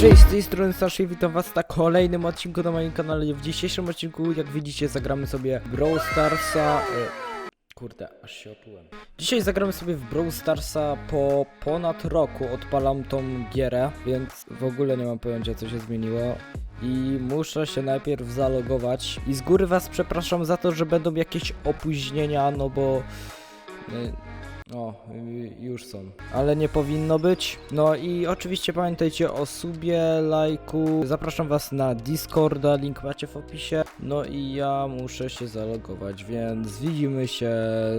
Cześć, z tej strony Saszy, witam was na kolejnym odcinku na moim kanale. W dzisiejszym odcinku, jak widzicie, zagramy sobie Brawl Starsa. E, kurde, aż się oplułem. Dzisiaj zagramy sobie w Brawl Starsa po ponad roku. Odpalam tą gierę, więc w ogóle nie mam pojęcia, co się zmieniło. I muszę się najpierw zalogować. I z góry was przepraszam za to, że będą jakieś opóźnienia, no bo. O, y, już są. Ale nie powinno być. No i oczywiście pamiętajcie o subie, lajku. Zapraszam was na Discorda, link macie w opisie. No i ja muszę się zalogować, więc widzimy się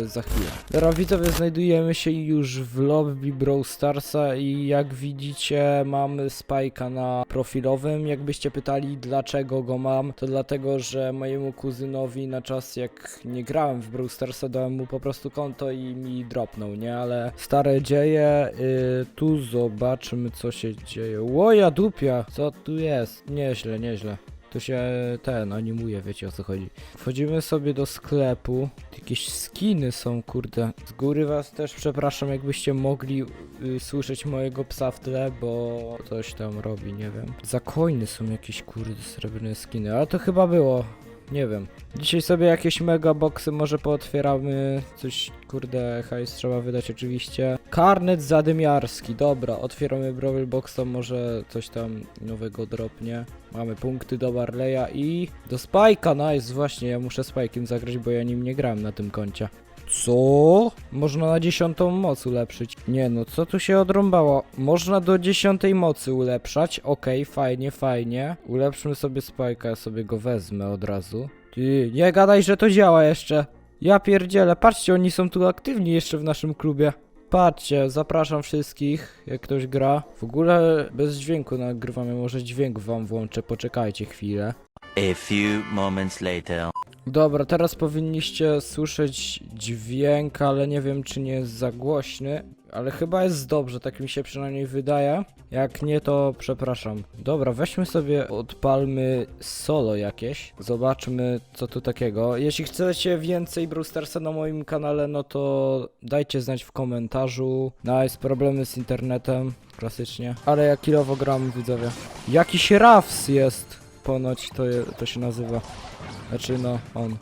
za chwilę. Dobra, widzowie, znajdujemy się już w lobby Brawl Starsa i jak widzicie mamy Spajka na profilowym. Jakbyście pytali dlaczego go mam, to dlatego, że mojemu kuzynowi na czas jak nie grałem w Brawl Starsa dałem mu po prostu konto i mi nie? Ale stare dzieje, y, tu zobaczmy co się dzieje. Łoja dupia, co tu jest? Nieźle, nieźle. Tu się ten animuje, wiecie o co chodzi. Wchodzimy sobie do sklepu. Jakieś skiny są, kurde. Z góry was też przepraszam, jakbyście mogli y, słyszeć mojego psa w tle, bo coś tam robi, nie wiem. Za są jakieś, kurde, srebrne skiny, ale to chyba było. Nie wiem. Dzisiaj sobie jakieś mega boxy może pootwieramy. Coś, kurde, hajs trzeba wydać oczywiście. Karnet zadymiarski, dobra, otwieramy Brawl Box, to może coś tam nowego dropnie. Mamy punkty do Barleya i do Spike'a, nice, właśnie, ja muszę Spike'iem zagrać, bo ja nim nie grałem na tym koncie. Co? Można na dziesiątą moc ulepszyć. Nie no, co tu się odrąbało? Można do dziesiątej mocy ulepszać. Okej, fajnie, fajnie. Ulepszmy sobie Spike'a, ja sobie go wezmę od razu. Ty, nie gadaj, że to działa jeszcze. Ja pierdzielę, patrzcie, oni są tu aktywni jeszcze w naszym klubie. Patrzcie, zapraszam wszystkich, jak ktoś gra. W ogóle bez dźwięku nagrywamy, może dźwięk wam włączę, poczekajcie chwilę. A few moments later. Dobra, teraz powinniście słyszeć dźwięk, ale nie wiem czy nie jest za głośny. Ale chyba jest dobrze, tak mi się przynajmniej wydaje. Jak nie, to przepraszam. Dobra, weźmy sobie, odpalmy solo jakieś. Zobaczmy, co tu takiego. Jeśli chcecie więcej Brawl Starsa na moim kanale, no to dajcie znać w komentarzu. Nice, problemy z internetem, klasycznie. Ale ja kilowo gram, widzowie. Jakiś Rafs jest, ponoć to, je, to się nazywa. Znaczy no, on.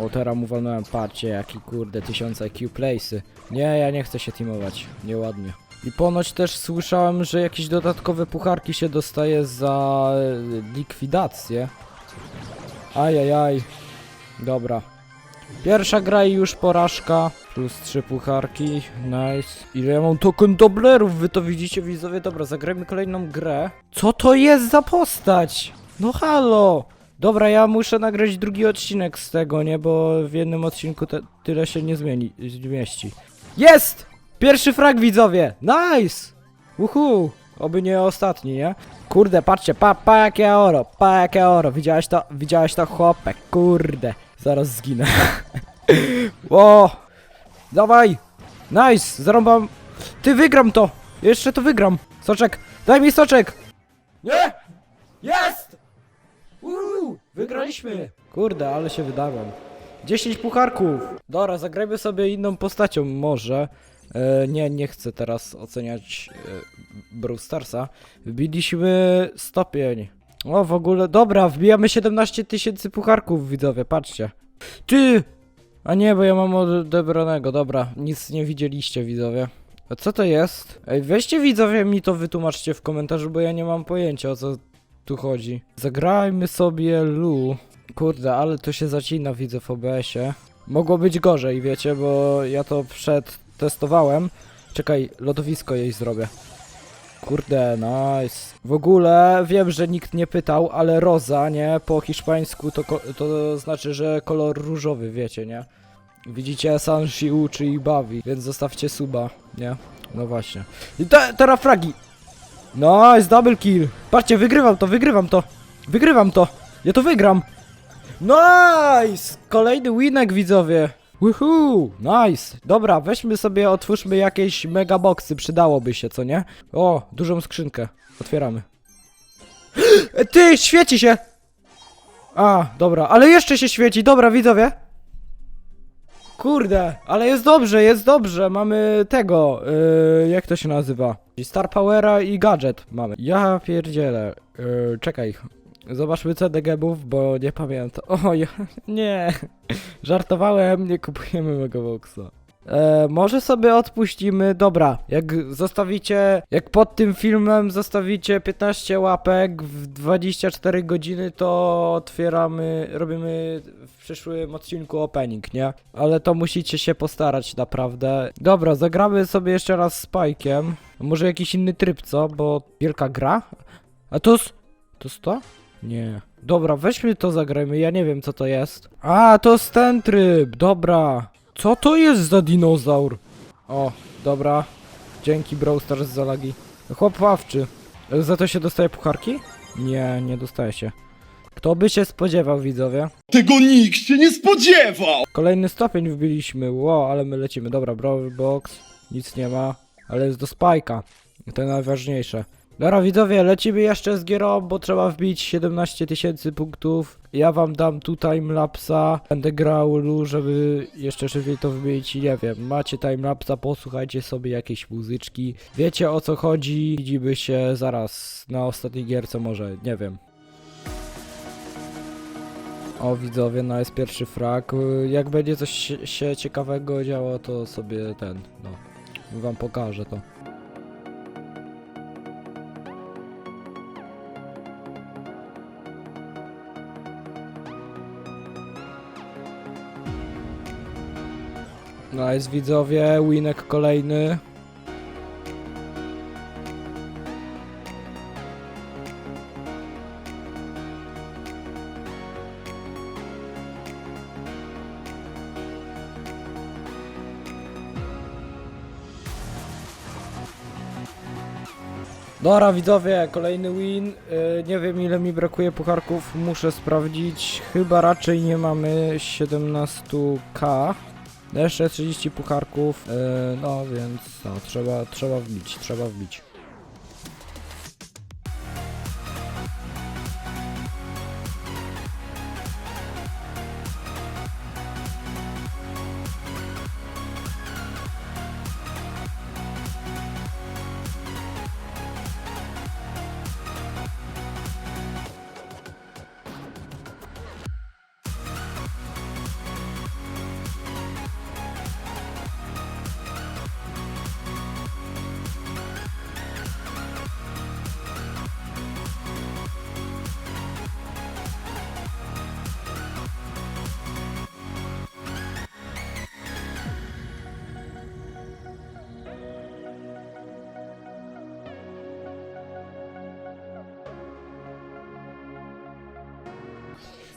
O, teraz mu walnąłem, patrzcie, jaki kurde, tysiące IQ place'y. Nie, ja nie chcę się teamować, nieładnie. I ponoć też słyszałem, że jakieś dodatkowe pucharki się dostaje za e, likwidację. Ajajaj. Dobra. Pierwsza gra i już porażka. Plus trzy pucharki. Nice. Ile ja mam token doblerów? Wy to widzicie, widzowie? Dobra, zagrajmy kolejną grę. Co to jest za postać? No halo! Dobra, ja muszę nagrać drugi odcinek z tego, nie? Bo w jednym odcinku te, tyle się nie zmieni, zmieści. Jest! Pierwszy frag, widzowie! Nice! Uhu! Oby nie ostatni, nie? Kurde, patrzcie, pa, pa jakie oro, pa jakie oro. Widziałeś to? Widziałeś to, chłopek? Kurde. Zaraz zginę. o! Dawaj! Nice! Zarąbam... Ty, wygram to! Jeszcze to wygram! Soczek! Daj mi soczek! Nie! Jest! Uuu, Kurde, ale się wydałem. 10 pucharków! Dobra, zagrajmy sobie inną postacią może. E, nie, nie chcę teraz oceniać e, Brawl Starsa. Wbiliśmy stopień. O, w ogóle, dobra, wbijamy 17 tysięcy pucharków, widzowie, patrzcie. Ty! A nie, bo ja mam odebranego, dobra, nic nie widzieliście, widzowie. A co to jest? Ej, weźcie widzowie mi to wytłumaczcie w komentarzu, bo ja nie mam pojęcia o co tu chodzi. Zagrajmy sobie Lu. Kurde, ale to się zacina, widzę w OBS-ie. Mogło być gorzej, wiecie, bo ja to przedtestowałem. Czekaj, lodowisko jej zrobię. Kurde, nice. W ogóle wiem, że nikt nie pytał, ale roza, nie? Po hiszpańsku to, to znaczy, że kolor różowy, wiecie, nie? Widzicie, Sanshi uczy i bawi, więc zostawcie suba, nie? No właśnie. I te, teraz fragi! Nice, double kill! Patrzcie, wygrywam to, wygrywam to! Wygrywam to! Ja to wygram! Nice! Kolejny winek, widzowie! Woohoo! Nice! Dobra, weźmy sobie, otwórzmy jakieś megaboxy, przydałoby się, co nie? O, dużą skrzynkę. Otwieramy. Ty, świeci się! A, dobra, ale jeszcze się świeci, dobra, widzowie! Kurde, ale jest dobrze, jest dobrze. Mamy tego, yy, jak to się nazywa? Star Powera i gadżet mamy. Ja pierdzielę. Yy, czekaj. Zobaczmy ceny gemów, bo nie pamiętam. O, ja, nie. Żartowałem, nie kupujemy Megaboxa. E, może sobie odpuścimy. Dobra, jak zostawicie, jak pod tym filmem zostawicie 15 łapek w 24 godziny, to otwieramy, robimy w przyszłym odcinku opening, nie? Ale to musicie się postarać naprawdę. Dobra, zagramy sobie jeszcze raz z Pajkiem. Może jakiś inny tryb, co? Bo wielka gra? A to jest... To jest to? Nie. Dobra, weźmy to zagrajmy, ja nie wiem co to jest. A, to jest ten tryb, dobra. Co to jest za dinozaur? O, dobra. Dzięki Brawl Stars za lagi. Chłop ławczy. Za to się dostaje pucharki? Nie, nie dostaje się. Kto by się spodziewał, widzowie? Tego nikt się nie spodziewał! Kolejny stopień wbiliśmy. Wow, ale my lecimy. Dobra, Brawl Box. Nic nie ma. Ale jest do spajka. To najważniejsze. Dobra, widzowie, lecimy jeszcze z gierą, bo trzeba wbić 17 tysięcy punktów. Ja wam dam tu timelapsa. Będę grał, lu, żeby jeszcze szybciej to wbić. I nie wiem, macie timelapsa, posłuchajcie sobie jakiejś muzyczki. Wiecie o co chodzi. Widzimy się zaraz na ostatniej gierce może, nie wiem. O widzowie, no jest pierwszy frak. Y, Jak będzie coś się ciekawego działo, to sobie ten, no, wam pokażę to. No jest widzowie, winek kolejny. Dobra widzowie, kolejny win. Yy, nie wiem ile mi brakuje pucharków, muszę sprawdzić. Chyba raczej nie mamy 17k. Jeszcze 30 pucharków, yy, no więc no, trzeba, trzeba wbić, trzeba wbić.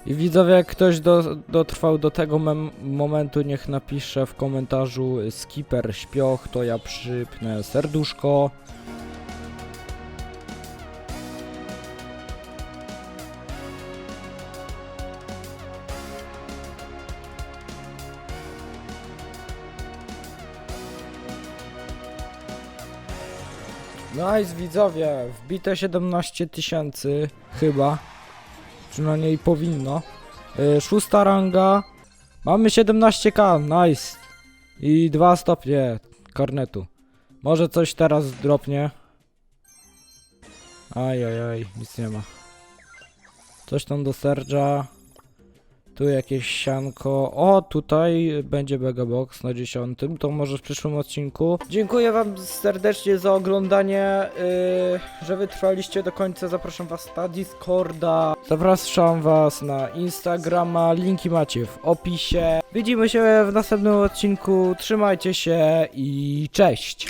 I widzowie, jak ktoś do, dotrwał do tego momentu, niech napisze w komentarzu skipper śpioch, to ja przypnę serduszko. Nice widzowie, wbite 17 tysięcy chyba. Przynajmniej powinno. Yy, szósta ranga. Mamy 17k, nice. I dwa stopnie kornetu. Może coś teraz dropnie. Aj, aj, aj, nic nie ma. Coś tam do Serge'a. Tu jakieś sianko. O, tutaj będzie Box na 10. To może w przyszłym odcinku. Dziękuję Wam serdecznie za oglądanie. Yy, że wytrwaliście do końca. Zapraszam Was na Discorda. Zapraszam Was na Instagrama. Linki macie w opisie. Widzimy się w następnym odcinku. Trzymajcie się i cześć.